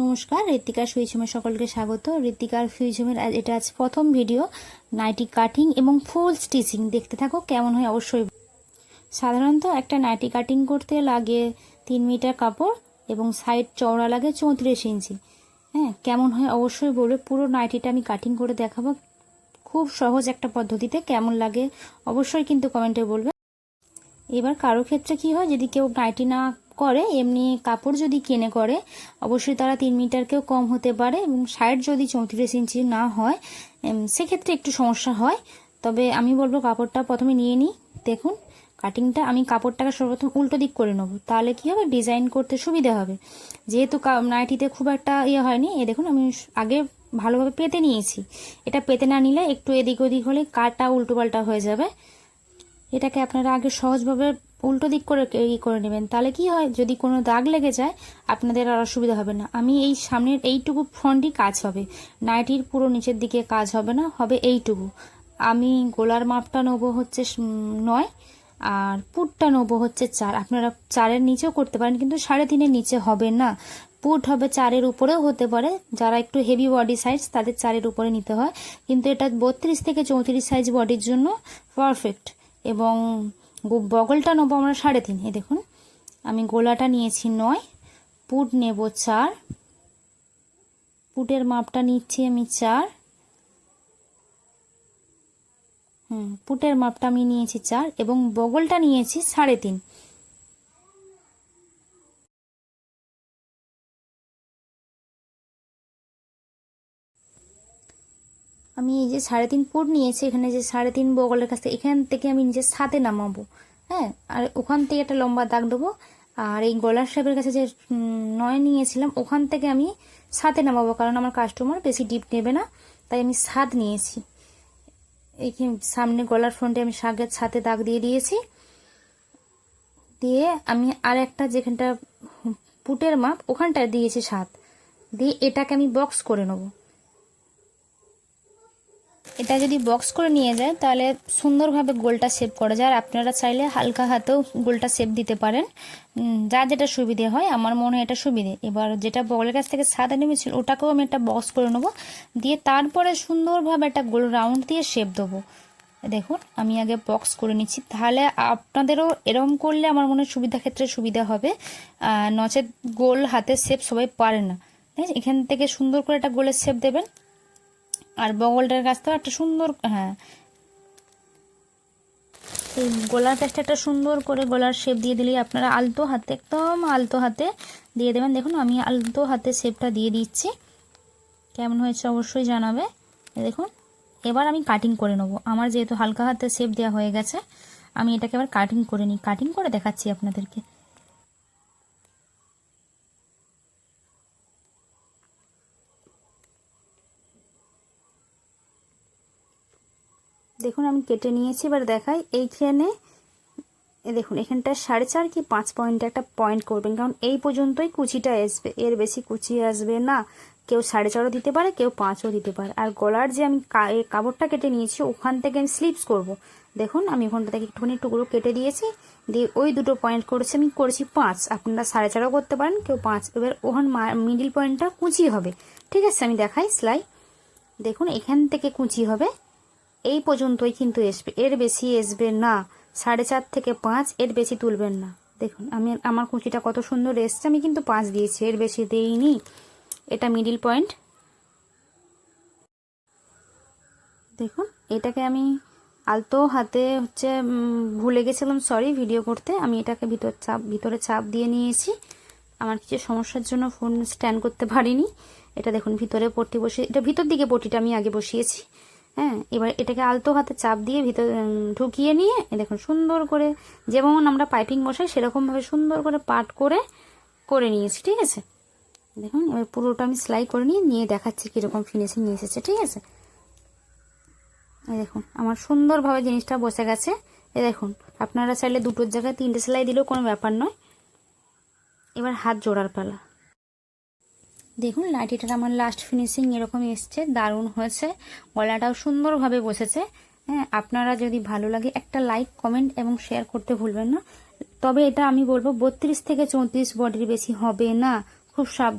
নমস্কার ঋতিকার সুইচমে সকলকে স্বাগত। ঋতিকার সুইচমের এটা আজ প্রথম ভিডিও। নাইটি কাটিং এবং ফুল স্টিচিং দেখতে থাকো, কেমন হয় অবশ্যই। সাধারণত একটা নাইটি কাটিং করতে লাগে তিন মিটার কাপড় এবং সাইড চওড়া লাগে চৌত্রিশ ইঞ্চি। হ্যাঁ কেমন হয় অবশ্যই বলবে পুরো নাইটিটা আমি কাটিং করে দেখাবো। খুব সহজ একটা পদ্ধতিতে কেমন লাগে অবশ্যই কিন্তু কমেন্টে বলবে। এবার কারও ক্ষেত্রে কি হয়, যদি কেউ নাইটি না করে, এমনি কাপড় যদি কেনে করে, অবশ্যই তারা তিন মিটারকেও কম হতে পারে এবং সাইড যদি চৌত্রিশ ইঞ্চি না হয় সেক্ষেত্রে একটু সমস্যা হয়। তবে আমি বলব কাপড়টা প্রথমে নিয়ে নিই। দেখুন কাটিংটা আমি কাপড়টাকে সর্বপ্রথম উল্টো দিক করে নেব। তাহলে কি হবে? ডিজাইন করতে সুবিধা হবে। যেহেতু নাইটিতে খুব একটা ইয়ে হয়নি, এ দেখুন আমি আগে ভালোভাবে পেতে নিয়েছি। এটা পেতে না নিলে একটু এদিক ওদিক হলে কাটা উল্টো পাল্টা হয়ে যাবে। এটাকে আপনারা আগে সহজভাবে উল্টো দিক করে ই করে নেবেন। তাহলে কি হয়, যদি কোনো দাগ লেগে যায়, আপনাদের আর অসুবিধা হবে না। আমি এই সামনের এইটুকু ফ্রন্টই কাজ হবে। নাইটির পুরো নিচের দিকে কাজ হবে না, হবে এইটুকু। আমি গোলার মাপটা নেব হচ্ছে নয়, আর পুটটা নেব হচ্ছে চার। আপনারা চারের নিচেও করতে পারেন, কিন্তু সাড়ে তিনের নিচে হবে না। পুট হবে চারের উপরেও হতে পারে। যারা একটু হেভি বডি সাইজ তাদের চারের উপরে নিতে হয়। কিন্তু এটা বত্রিশ থেকে চৌত্রিশ সাইজ বডির জন্য পারফেক্ট এবং বগলটা নেব আমরা সাড়ে তিন। এ দেখুন, আমি গোলাটা নিয়েছি নয়, পুট নেব চার, পুটের মাপটা নিচ্ছি আমি চার, হুম, পুটের মাপটা আমি নিয়েছি চার, এবং বগলটা নিয়েছি সাড়ে তিন। আমি এই যে সাড়ে তিন ফুট নিয়েছি, এখানে যে সাড়ে তিন বগলের কাছ এখান থেকে আমি নিজের সাথে নামাবো হ্যাঁ? আর ওখান থেকে একটা লম্বা দাগ দেবো। আর এই গলার শেপের কাছে যে নয় নিয়েছিলাম, ওখান থেকে আমি সাথে নামাবো, কারণ আমার কাস্টমার বেশি ডিপ নেবে না, তাই আমি সাত নিয়েছি। এই সামনে গলার ফ্রন্টে আমি শাকের ছাতে দাগ দিয়ে দিয়েছি। দিয়ে আমি আর একটা যেখানটা পুটের মাপ, ওখানটায় দিয়েছি সাত দিয়ে এটাকে আমি বক্স করে নেব। এটা যদি বক্স করে নিয়ে যায়, তাহলে সুন্দরভাবে গোলটা শেপ করা যায়। আর আপনারা চাইলে হালকা হাতেও গোলটা শেপ দিতে পারেন। যা যেটা সুবিধে হয়, আমার মনে হয় এটা সুবিধে। এবার যেটা বগলের কাছ থেকে সাদা নেমেছিল, ওটাকেও আমি একটা বক্স করে নেব। দিয়ে তারপরে সুন্দরভাবে একটা গোল রাউন্ড দিয়ে শেপ দেবো। দেখুন, আমি আগে বক্স করে নিচ্ছি। তাহলে আপনাদেরও এরকম করলে আমার মনে হয় সুবিধা ক্ষেত্রে সুবিধা হবে। নচেত গোল হাতের শেপ সবাই পারে না। ঠিক আছে? এখান থেকে সুন্দর করে একটা গোলের শেপ দেবেন। আর বগলটার কাছ থেকে একটা সুন্দর হ্যাঁ। এই গলার কাছটা একটা সুন্দর করে গলার শেপ দিয়ে দিলেই আপনারা আলতো হাতে, একদম আলতো হাতে দিয়ে দেবেন। দেখুন, আমি আলতো হাতে শেপটা দিয়ে দিচ্ছি। কেমন হয়েছে অবশ্যই জানাবে। দেখুন, এবার আমি কাটিং করে নেব। আমার যেহেতু হালকা হাতে শেপ দেওয়া হয়ে গেছে, আমি এটাকে এবার কাটিং করে নিই। কাটিং করে দেখাচ্ছি আপনাদেরকে। দেখুন, আমি কেটে নিয়েছি, এবার দেখাই। এইখানে দেখুন, এখানটা সাড়ে চার কি পাঁচ পয়েন্টে একটা পয়েন্ট করবেন, কারণ এই পর্যন্তই কুচিটা আসবে। এর বেশি কুচি আসবে না। কেউ সাড়ে চারও দিতে পারে, কেউ পাঁচও দিতে পারে। আর গলার যে আমি কাপড়টা কেটে নিয়েছি, ওখান থেকে আমি স্লিপস করব। দেখুন, আমি ওখানটা থেকে একটুখানি টুকরো কেটে দিয়েছি, দিয়ে ওই দুটো পয়েন্ট করেছি, আমি করেছি পাঁচ। আপনারা সাড়ে চারও করতে পারেন, কেউ পাঁচ। এবার ওখান মিডিল পয়েন্টটা কুচি হবে। ঠিক আছে, আমি দেখাই সেলাই দেখুন, এখান থেকে কুচি হবে। এই পর্যন্তই কিন্তু আসবে। এর বেশি আসবে না। সাড়ে চার থেকে পাঁচ এর বেশি তুলবেন না। দেখুন, আমি, আমার কুচিটা কত সুন্দর এসছে। আমি কিন্তু পাঁচ দিয়েছি, এর বেশি দেইনি। এটা মিডিল পয়েন্ট দেখুন, এটাকে আমি আলতো হাতে হচ্ছে ভুলে গেছিলাম সরি ভিডিও করতে। আমি এটাকে ভিতর চাপ, ভিতরে চাপ দিয়ে নিয়েছি। আমার কিছু সমস্যার জন্য ফোন স্ট্যান্ড করতে পারিনি। এটা দেখুন, ভিতরে পট্টি বসে, এটা ভিতর দিকে পট্টিটা আমি আগে বসিয়েছি। হ্যাঁ এবার এটাকে আলতো হাতে চাপ দিয়ে ভিতর ঢুকিয়ে নিয়ে দেখুন, সুন্দর করে যেমন আমরা পাইপিং বসাই, সেরকমভাবে সুন্দর করে পাট করে করে নিয়েছি, ঠিক আছে? দেখুন, এবার পুরোটা আমি সেলাই করে নিয়ে নিয়ে দেখাচ্ছি কীরকম ফিনিশিং নিয়ে এসেছে, ঠিক আছে? দেখুন, আমার সুন্দরভাবে জিনিসটা বসে গেছে। এ দেখুন, আপনারা চাইলে দুটোর জায়গায় তিনটে সেলাই দিলেও কোনো ব্যাপার নয়। এবার হাত জোড়ার পালা। দেখুন লাইটিটার আমার লাস্ট ফিনিশিং এরকম এসছে, দারুণ হয়েছে, গলাটাও সুন্দরভাবে বসেছে। হ্যাঁ আপনারা যদি ভালো লাগে একটা লাইক কমেন্ট এবং শেয়ার করতে ভুলবেন না। তবে এটা আমি বলব, বত্রিশ থেকে চৌত্রিশ বডির বেশি হবে না। খুব সাব